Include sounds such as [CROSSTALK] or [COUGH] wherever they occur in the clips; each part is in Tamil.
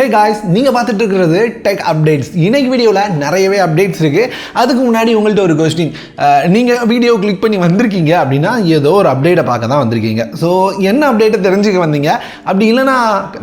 ஹே காய்ஸ் நீங்கள் பார்த்துட்டு இருக்கிறது டெக் அப்டேட்ஸ் இன்னைக்கு வீடியோவில் நிறையவே அப்டேட்ஸ் இருக்குது அதுக்கு முன்னாடி உங்கள்கிட்ட ஒரு கொஸ்டின் நீங்கள் வீடியோ கிளிக் பண்ணி வந்திருக்கீங்க அப்படின்னா ஏதோ ஒரு அப்டேட்டை பார்க்க தான் வந்திருக்கீங்க. ஸோ என்ன அப்டேட்டை தெரிஞ்சுக்க வந்தீங்க? அப்படி இல்லைன்னா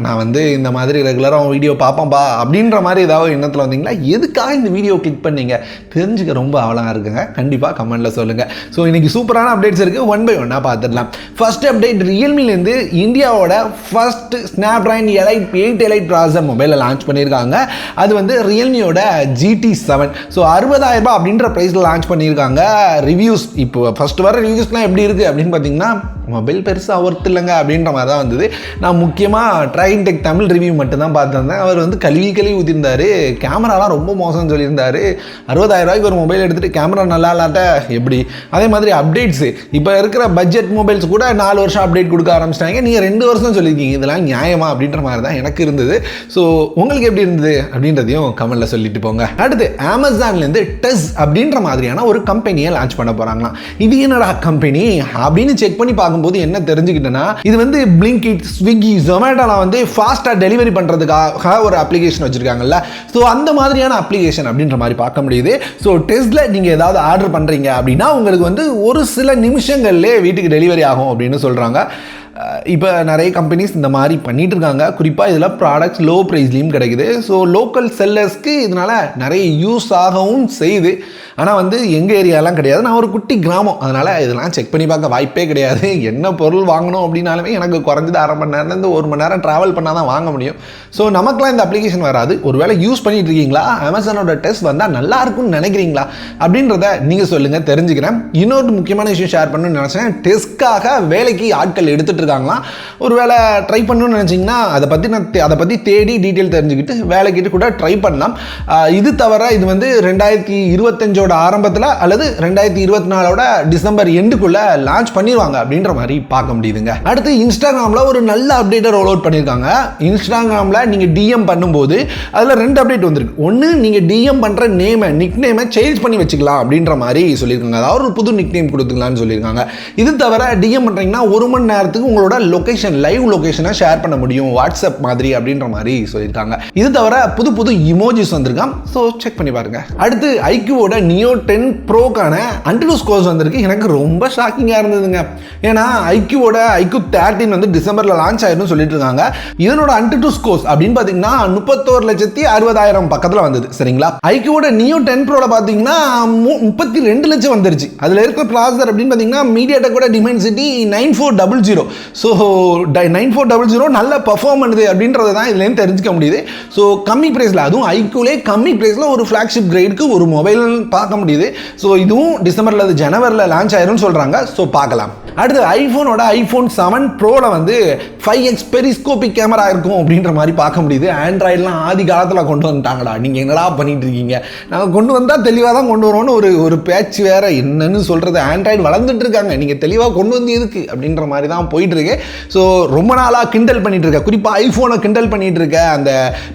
நான் வந்து இந்த மாதிரி ரெகுலராக வீடியோ பார்ப்பேன்ப்பா அப்படின்ற மாதிரி ஏதாவது எண்ணத்தில் வந்தீங்களா எதுக்காக இந்த வீடியோ கிளிக் பண்ணீங்க? தெரிஞ்சுக்க ரொம்ப அவலாக இருக்குங்க. கண்டிப்பாக கமெண்ட்டில் சொல்லுங்கள் ஸோ இன்னைக்கு சூப்பரான அப்டேட்ஸ் இருக்குது ஒன் பை ஒன்னாக பார்த்துடலாம். ஃபஸ்ட் அப்டேட் ரியல்மிலேருந்து இந்தியாவோட first snap elite eight elite ப்ராசம் மொபைலை லான்ச் பண்ணியிருக்காங்க. அது வந்து ரியல்மியோட ஜிடி செவன் ஸோ அறுபதாயிரம் ரூபாய் அப்படின்ற ப்ரைஸில் லான்ச் பண்ணியிருக்காங்க. ரிவ்யூஸ் இப்போ ஃபர்ஸ்ட் வர ரிவ்யூஸ்லாம் எப்படி இருக்குது அப்படின்னு பார்த்தீங்கன்னா மொபைல் பெருசாக ஒர்த் இல்லைங்க அப்படின்ற மாதிரி தான் வந்தது. நான் முக்கியமாக ட்ரைன் டெக் தமிழ் ரிவ்யூ மட்டும் தான் பார்த்துருந்தேன். அவர் வந்து கழுவி கழுவி ஊற்றிருந்தார் கேமராலாம் ரொம்ப மோசம்னு சொல்லியிருந்தாரு. அறுபதாயிரம் ரூபாய்க்கு ஒரு மொபைல் எடுத்துகிட்டு கேமரா நல்லா இல்லாட்ட எப்படி? அதே மாதிரி அப்டேட்ஸு இப்போ இருக்கிற பட்ஜெட் மொபைல்ஸ் கூட நாலு வருஷம் அப்டேட் கொடுக்க ஆரம்பிச்சிட்டாங்க. நீங்கள் ரெண்டு வருஷம் சொல்லியிருக்கீங்க. இதெல்லாம் நியாயமா அப்படின்ற மாதிரி தான் எனக்கு இருந்தது. ஸோ ஸோ உங்களுக்கு எப்படி இருந்தது அப்படின்றதையும் கமெண்ட்டில் சொல்லிட்டு போங்க. அடுத்து அமேசான்லேருந்து டெஸ் அப்படின்ற மாதிரியான ஒரு கம்பெனியை லான்ச் பண்ண போகிறாங்களாம் இது என்னடா கம்பெனி அப்படின்னு செக் பண்ணி பார்க்கும்போது என்ன தெரிஞ்சுக்கிட்டேன்னா இது வந்து பிளிங்கிட் ஸ்விக்கி ஜொமேட்டோலாம் வந்து ஃபாஸ்ட்டாக டெலிவரி பண்ணுறதுக்காக ஒரு அப்ளிகேஷன் வச்சுருக்காங்கல்ல. ஸோ அந்த மாதிரியான அப்ளிகேஷன் அப்படின்ற மாதிரி பார்க்க முடியுது. ஸோ டெஸ்ட்டில் நீங்கள் ஏதாவது ஆர்டர் பண்ணுறீங்க அப்படின்னா உங்களுக்கு வந்து ஒரு சில நிமிஷங்கள்லேயே வீட்டுக்கு டெலிவரி ஆகும் அப்படின்னு சொல்கிறாங்க இப்போ நிறைய கம்பெனிஸ் இந்த மாதிரி பண்ணிட்டு இருக்காங்க குறிப்பாக இதில் ப்ராடக்ட்ஸ் லோ ப்ரைஸ்லேயும் கிடைக்குது. ஸோ லோக்கல் செல்லர்ஸ்க்கு இதனால் நிறைய யூஸ் ஆகவும் செய்யுது. ஆனால் வந்து எங்கள் ஏரியாலாம் கிடையாது. நான் ஒரு குட்டி கிராமம். அதனால் இதெல்லாம் செக் பண்ணி பார்க்க வாய்ப்பே கிடையாது. [LAUGHS] என்ன பொருள் வாங்கணும் அப்படின்னாலுமே எனக்கு குறைஞ்சது அரை மணி நேரம்லேருந்து ஒரு மணி நேரம் ட்ராவல் பண்ணால் தான் வாங்க முடியும். ஸோ நமக்குலாம் இந்த அப்ளிகேஷன் வராது. ஒருவேளை யூஸ் பண்ணிட்டு இருக்கீங்களா? அமேசானோட டெஸ்ட் வந்தால் நல்லா இருக்கும்னு நினைக்கிறீங்களா? அப்படின்றத நீங்கள் சொல்லுங்கள் தெரிஞ்சுக்கிறேன். இன்னொரு முக்கியமான விஷயம் ஷேர் பண்ணணும்னு நினச்சேன். டெஸ்ட்காக வேலைக்கு ஆட்கள் எடுத்துகிட்டு இருக்காங்களாம் ஒருவேளை ட்ரை பண்ணணும்னு நினச்சிங்கன்னா அதை பற்றி நான் அதை பற்றி தேடி டீட்டெயில் தெரிஞ்சுக்கிட்டு வேலைக்கிட்டு கூட ட்ரை பண்ணலாம். இது தவிர இது வந்து ரெண்டாயிரத்தி இருபத்தஞ்சோட ஆரம்பத்தில் அல்லது ரெண்டாயிரத்தி இருபத்தி நாலோட டிசம்பர் எண்டுக்குள்ளே லான்ச் பண்ணிடுவாங்க அப்படின்ற மாதிரி பார்க்க முடியுதுங்க. அடுத்து இன்ஸ்டாகிராமில் ஒரு நல்ல அப்டேட்டை ரோல் அவுட் பண்ணியிருக்காங்க இன்ஸ்டாகிராமில் நீங்கள் டிஎம் பண்ணும்போது அதில் ரெண்டு அப்டேட் வந்திருக்கு. ஒன்று நீங்கள் டிஎம் பண்ணுற நேமை நிக் நேமை சேஞ்ச் பண்ணி வச்சுக்கலாம் அப்படின்ற மாதிரி சொல்லியிருக்காங்க. அதாவது ஒரு புது நிக் நேம் கொடுத்துக்கலாம்னு சொல்லியிருக்காங்க. இது தவிர டிஎம் பண்ணுறீங்கன்னா ஒரு மணி நேரத்துக்கு உங்களோட லொக்கேஷன் லைவ் லொக்கேஷனை ஷேர் பண்ண முடியும். வாட்ஸ்அப் மாதிரி அப்படின்ற மாதிரி சொல்லியிருக்காங்க. இது தவிர புது புது இமோஜிஸ் வந்திருக்கான் ஸோ செக் பண்ணி பாருங்க. அடுத்து ஐக்யூவோட நியோ டென் ப்ரோக்கான அன்டிடூஸ் கோர்ஸ் வந்திருக்கு. எனக்கு ரொம்ப ஷாக்கிங்காக இருந்ததுங்க. ஏன்னா ஐக்யூவோட ஐக்யூ தேர்ட்டின் வந்து டிசம்பரில் லான்ச் ஆயிரும்னு சொல்லிட்டு இருக்காங்க. இதனோட அன்டிடூஸ் கோர்ஸ் அப்படின்னு பார்த்தீங்கன்னா முப்பத்தோரு லட்சத்தி அறுபதாயிரம் பக்கத்தில் வந்தது. சரிங்களா? ஐக்யூவோட நியோ டென் ப்ரோல பார்த்தீங்கன்னா மு- முப்பத்தி ரெண்டு லட்சம் வந்துருச்சு. அதில் இருக்கிற ப்ராசர் அப்படின்னு பார்த்தீங்கன்னா மீடியா கூட Dimensity nine four double zero so nine four double zero நல்ல பர்ஃபார்ம் பண்ணுது அப்படின்றத தான் இதுலேருந்து தெரிஞ்சுக்க முடியுது. ஸோ கம்மி ப்ரைஸில் அதுவும் ஐக்யூலே கம்மி ப்ரைஸில் ஒரு ஃப்ளாக்ஷிப் கிரேடுக்கு ஒரு மொபைல் பார்க்க முடியுது. ஸோ இதுவும் டிசம்பரில் அது ஜனவரியில் லான்ச் ஆயிரும்னு சொல்கிறாங்க ஸோ பார்க்கலாம். அடுத்து ஐஃபோனோட ஐஃபோன் செவன் ப்ரோவில் வந்து ஃபைவ் எக்ஸ் பெரிஸ்கோபிக் கேமரா இருக்கும் அப்படின்ற மாதிரி பார்க்க முடியுது. ஆண்ட்ராய்டெலாம் ஆதி காலத்தில் கொண்டு வந்துட்டாங்கடா. நீங்கள் என்னடா பண்ணிட்டு இருக்கீங்க? நாங்கள் கொண்டு வந்தால் தெளிவாக தான் கொண்டு வரோம்னு ஒரு ஒரு பேச்சு வேறு. என்னன்னு சொல்கிறது ஆண்ட்ராய்டு வளர்ந்துட்டு இருக்காங்க. நீங்கள் தெளிவாக கொண்டு வந்து எதுக்கு? அப்படின்ற மாதிரி தான் போயிட்டு இருக்கு. ஸோ ரொம்ப நாளாக கிண்டல் பண்ணிட்டு இருக்க குறிப்பாக ஐஃபோனை கிண்டல் பண்ணிட்டு இருக்க அந்த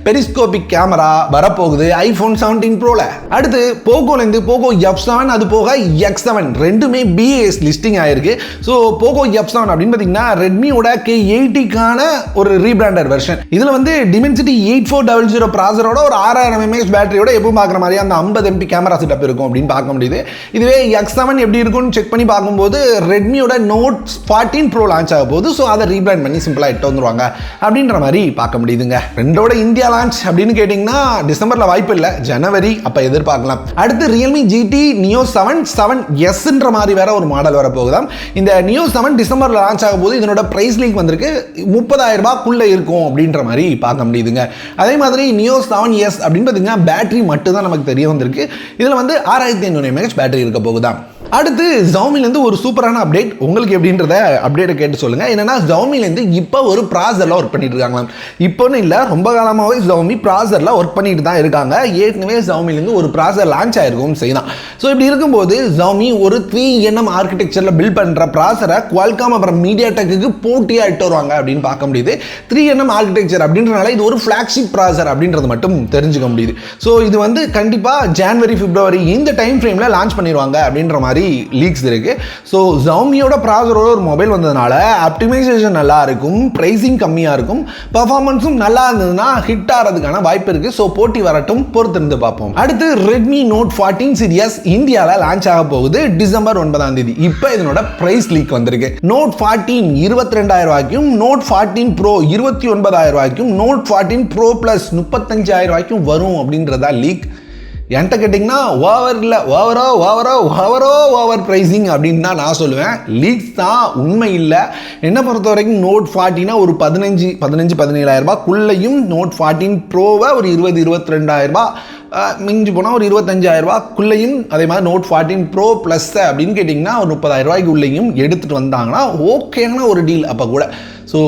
பெரிஸ்கோபிக் கேமரா வரப்போகுது. ஐஃபோன் செவன்டீன் ப்ரோவில் அடுத்து போகோலேருந்து போகோ எஃப் செவன் அது போக எக்ஸ் செவன் ரெண்டுமே பிஏஎஸ் லிஸ்டிங் ஆயிருக்கு. ஸோ போகோ எஃப் செவன் அப்படின்னு பார்த்தீங்கன்னா ரெட்மியோட கே எயிட்டிக்கான ஒரு ரீபிராண்டட் வெர்ஷன் இதில் வந்து Dimensity eight four double zero ப்ராசரோட ஒரு ஆறாயிரம் எம்எஸ் பேட்டரியோட எப்பவும் பார்க்குற மாதிரி அந்த ஐம்பது எம்பி கேமரா செட்டப் இருக்கும் அப்படின்னு பார்க்க முடியுது. இதுவே எக்ஸ் செவன் எப்படி இருக்கும்னு செக் பண்ணி பார்க்கும்போது ரெட்மியோட நோட் ஃபார்ட்டீன் ப்ரோ லான்ச் ஆக போகுது. ஸோ அதை ரீபிராண்ட் பண்ணி சிம்பிளாக எட்டு வந்துருவாங்க. அப்படின்ற மாதிரி பார்க்க முடியுதுங்க. ரெண்டோட இந்தியா லான்ச் அப்படின்னு கேட்டிங்கன்னா டிசம்பரில் வாய்ப்பு இல்லை. ஜனவரி அப்போ எதிர்பார்க்கலாம். அடுத்து Realme GT neo seven seven எஸ்ன்ற மாதிரி வேற ஒரு மாடல் வர போகுதாம் இந்த நியோ செவன் டிசம்பரில் லான்ச் ஆகும் போது இதனோட ப்ரைஸ் லீக் வந்திருக்கு. முப்பதாயிரம் ரூபாய்க்குள்ளே இருக்கும் அப்படின்ற மாதிரி பார்க்க முடியுதுங்க. அதே மாதிரி நியோ செவன் எஸ் அப்படின்னு பார்த்தீங்கன்னா பேட்டரி மட்டும் தான் நமக்கு தெரிய வந்திருக்கு. இதில் வந்து ஆறாயிரத்தி ஐநூறு எம்ஏஹெச் பேட்டரி இருக்க போகுதாம். அடுத்து ஜவுமிலேருந்து ஒரு சூப்பரான அப்டேட் உங்களுக்கு எப்படின்றத அப்டேட்டை கேட்டு சொல்லுங்கள் என்னென்னா ஜவுமிலேருந்து இப்போ ஒரு ப்ராசரில் ஒர்க் பண்ணிட்டு இருக்காங்களாம் இப்போன்னு இல்லை ரொம்ப காலமாகவே ஜவுமி ப்ராசரில் ஒர்க் பண்ணிட்டு தான் இருக்காங்க. ஏற்கனவே ஜவுமிலேருந்து ஒரு ப்ராசர் லான்ச் ஆயிருக்கும் செய்யலாம் ஸோ இப்படி இருக்கும்போது ஜவுமி ஒரு த்ரீ என்எம் ஆர்கிடெக்சரில் பில்ட் பண்ணுற ப்ராசரை குவால்காம் அப்புறம் மீடியா டெக்குக்கு போட்டியாக இட்டு வருவாங்க அப்படின்னு பார்க்க முடியுது. த்ரீ என்எம் ஆர்கிடெக்சர் அப்படின்றனால இது ஒரு ஃப்ளாக்ஷிப் ப்ராசர் அப்படின்றது மட்டும் தெரிஞ்சுக்க முடியுது. ஸோ இது வந்து கண்டிப்பாக ஜான்வரி பிப்ரவரி இந்த டைம் ஃப்ரேமில் லான்ச் பண்ணிடுவாங்க அப்படின்ற மாதிரி மாதிரி லீக்ஸ் இருக்குது ஸோ ஜவுமியோட ப்ராசரோட ஒரு மொபைல் வந்ததுனால அப்டிமைசேஷன் நல்லா இருக்கும் ப்ரைஸிங் கம்மியாக இருக்கும் பர்ஃபார்மன்ஸும் நல்லா இருந்ததுன்னா ஹிட் ஆகிறதுக்கான வாய்ப்பு இருக்குது ஸோ போட்டி வரட்டும் பொறுத்திருந்து பார்ப்போம். அடுத்து ரெட்மி நோட் ஃபார்ட்டீன் சீரியஸ் இந்தியாவில் லான்ச் ஆக போகுது டிசம்பர் ஒன்பதாம் தேதி. இப்போ இதனோட பிரைஸ் லீக் வந்திருக்கு. நோட் ஃபார்ட்டீன் இருபத்தி ரெண்டாயிரம் ரூபாய்க்கும் நோட் ஃபார்ட்டீன் ப்ரோ இருபத்தி ஒன்பதாயிரம் ரூபாய்க்கும் நோட் ஃபார்ட்டீன் ப்ரோ ப்ளஸ் முப்பத்தஞ்சாயிரம் ரூபாய்க்கும் வரும் அப்படின்றதா லீக் என்கிட்ட கேட்டிங்கன்னா ஓவர் இல்லை ஓவரோ ஓவரோ ஓவரோ ஓவர் ப்ரைஸிங் அப்படின்னு தான் நான் சொல்லுவேன். லீக்ஸ் தான் உண்மை இல்லை. என்னை பொறுத்த வரைக்கும் நோட் ஃபார்ட்டினா ஒரு பதினஞ்சு பதினஞ்சு பதினேழாயிரம் ரூபாய்க்குள்ளேயும் நோட் ஃபார்ட்டின் ப்ரோவை ஒரு இருபது இருபத்தி ரெண்டாயிரம் மிஞ்சி போனால் ஒரு இருபத்தஞ்சாயிரம் ரூபாய்க்குள்ளேயும் அதே மாதிரி நோட் ஃபார்ட்டின் ப்ரோ ப்ளஸ் அப்படின்னு கேட்டிங்கன்னா ஒரு முப்பதாயிரம் ரூபாய்க்கு உள்ளேயும் எடுத்துகிட்டு வந்தாங்கன்னா ஓகேயான ஒரு டீல் அப்போ கூட. ஸோ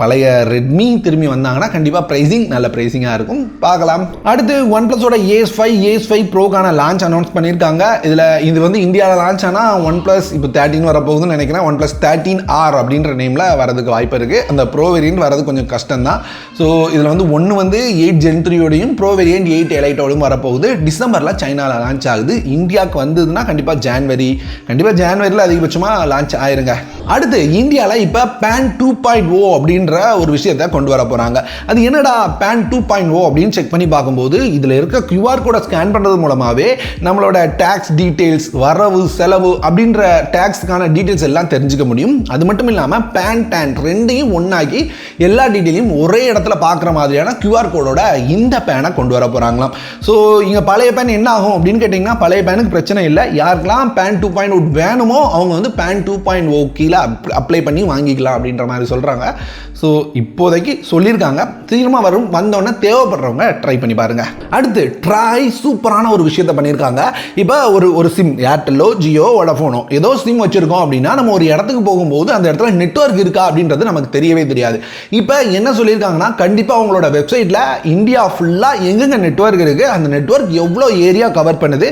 பழைய ரெட்மி திரும்பி வந்தாங்கன்னா கண்டிப்பாக ப்ரைஸிங் நல்ல ப்ரைஸிங்காக இருக்கும். பார்க்கலாம். அடுத்து ஒன் ப்ளஸோட ஏஸ் ஃபைவ் ஏஸ் ஃபைவ் ப்ரோக்கான லான்ச் அனௌன்ஸ் பண்ணியிருக்காங்க. இதில் இது வந்து இந்தியாவில் லான்ச் ஆனால் ஒன் ப்ளஸ் இப்போ தேர்ட்டின் வரப்போகுதுன்னு நினைக்கிறேன். ஒன் ப்ளஸ் தேர்ட்டின் ஆர் அப்படின்ற நேமில் வரதுக்கு வாய்ப்பு இருக்குது அந்த ப்ரோ வேரியன்ட் வரது கொஞ்சம் கஷ்டம் தான் ஸோ இதில் வந்து ஒன்று வந்து எயிட் ஜென் த்ரீயோடையும் ப்ரோ வேரியன்ட் எயிட் எலைட்டோடையும் வரப்போகுது. டிசம்பரில் சைனாவில் லான்ச் ஆகுது. இந்தியாவுக்கு வந்ததுன்னா கண்டிப்பாக ஜான்வரி கண்டிப்பாக ஜான்வரியில் அதிகபட்சமாக லான்ச் ஆயிருங்க. அடுத்து இந்தியாவில் இப்போ PAN two point O oh அப்படின்ற ஒரு விஷயத்தை கொண்டு வர போகிறாங்க அது என்னடா பேன் டூ பாயிண்ட் ஓ அப்படின்னு செக் பண்ணி பார்க்கும்போது இதில் இருக்க கியூஆர் கோடை ஸ்கேன் பண்ணுறது மூலமாகவே நம்மளோட டேக்ஸ் டீட்டெயில்ஸ் வரவு செலவு அப்படின்ற டேக்ஸ்க்கான டீட்டெயில்ஸ் எல்லாம் தெரிஞ்சுக்க முடியும். அது மட்டும் இல்லாமல் பேன் டேன் ரெண்டையும் ஒன்றாக்கி எல்லா டீட்டெயிலையும் ஒரே இடத்துல பார்க்குற மாதிரியான கியூஆர் கோடோட இந்த பேனை கொண்டு வர போகிறாங்களாம் ஸோ இங்கே பழைய பேன் என்ன ஆகும் அப்படின்னு கேட்டிங்கன்னா பழைய பேனுக்கு பிரச்சனை இல்லை. யாருக்கெல்லாம் பேன் டூ பாயிண்ட் ஓ வேணுமோ அவங்க வந்து பேன் டூ பாயிண்ட் ஓ கீழே அப்ளை பண்ணி வாங்கிக்கலாம் அப்படின்ற மாதிரி சொல்கிறாங்க ஸோ இப்போதைக்கு சொல்லியிருக்காங்க. சீக்கிரமாக வரும் வந்தோடனே தேவைப்படுறவங்க ட்ரை பண்ணி பாருங்கள் அடுத்து ட்ரை சூப்பரான ஒரு விஷயத்தை பண்ணியிருக்காங்க. இப்போ ஒரு ஒரு சிம் ஏர்டெல்லோ ஜியோ வோடஃபோனோ ஏதோ சிம் வச்சுருக்கோம் அப்படின்னா நம்ம ஒரு இடத்துக்கு போகும்போது அந்த இடத்துல நெட்வொர்க் இருக்கா அப்படின்றது நமக்கு தெரியவே தெரியாது. இப்போ என்ன சொல்லியிருக்காங்கன்னா கண்டிப்பாக அவங்களோட வெப்சைட்டில் இந்தியா ஃபுல்லாக எங்கெங்க நெட்வொர்க் இருக்குது அந்த நெட்வொர்க் எவ்வளோ ஏரியா கவர் பண்ணுது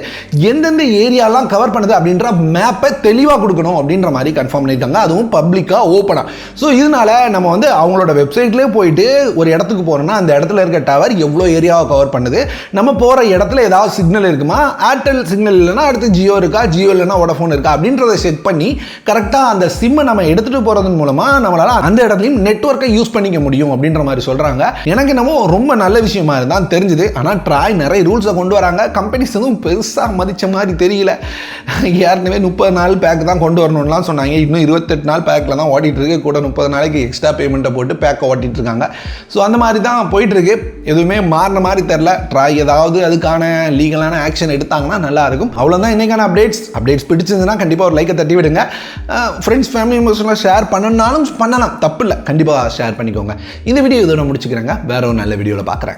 எந்தெந்த ஏரியாலாம் கவர் பண்ணுது அப்படின்ற மேப்பை தெளிவாக கொடுக்கணும் அப்படின்ற மாதிரி கன்ஃபார்ம் பண்ணியிருக்காங்க. அதுவும் பப்ளிக்காக ஓப்பனாக ஸோ இதனால நம்ம வந்து அவங்களோட வெப்சைட்லேயே போயிட்டு ஒரு இடத்துக்கு போகிறோன்னா அந்த இடத்துல இருக்க டவர் எவ்வளோ ஏரியாவை கவர் பண்ணுது? நம்ம போகிற இடத்துல ஏதாவது சிக்னல் இருக்குமா? ஏர்டெல் சிக்னல் இல்லைன்னா அடுத்து ஜியோ இருக்கா? ஜியோ இல்லைன்னா வோடஃபோன் இருக்கா? அப்படின்றத செக் பண்ணி கரெக்டாக அந்த சிம்மை நம்ம எடுத்துகிட்டு போகிறதன் மூலமாக நம்மளால் அந்த இடத்துலையும் நெட்வொர்க்கை யூஸ் பண்ணிக்க முடியும் அப்படின்ற மாதிரி சொல்கிறாங்க எனக்கு என்னமோ ரொம்ப நல்ல விஷயமா இருந்தால் தெரிஞ்சுது. ஆனால் ட்ராய் நிறைய ரூல்ஸை கொண்டு வராங்க. கம்பெனிஸ் எதுவும் பெருசாக மதித்த மாதிரி தெரியல. ஏற்கனவே முப்பது நாள் பேக் தான் கொண்டு வரணும்லாம் சொன்னாங்க. இன்னும் இருபத்தெட்டு நாள் பேக்கில் தான் ஓட்டிகிட்டு இருக்கு. கூட முப்பது நாளைக்கு எக்ஸ்ட்ரா பேமெண்ட் பேமெண்ட்டை போட்டு பேக்கை ஓட்டிகிட்டு இருக்காங்க ஸோ அந்த மாதிரி தான் போயிட்டு இருக்கு எதுவுமே மாறின மாதிரி தெரில. ட்ரை ஏதாவது அதுக்கான லீகலான ஆக்ஷன் எடுத்தாங்கன்னா நல்லா இருக்கும் அவ்வளோதான் இன்றைக்கான அப்டேட்ஸ் அப்டேட்ஸ் பிடிச்சிருந்துன்னா கண்டிப்பாக ஒரு லைக்கை தட்டி விடுங்க. ஃப்ரெண்ட்ஸ் ஃபேமிலி மெம்பர்ஸ்லாம் ஷேர் பண்ணணும்னாலும் பண்ணலாம். தப்பு இல்லை கண்டிப்பாக ஷேர் பண்ணிக்கோங்க. இந்த வீடியோ இதோட முடிச்சுக்கிறேங்க. வேற ஒரு நல்ல வீடியோவில் பார்க்குறேன்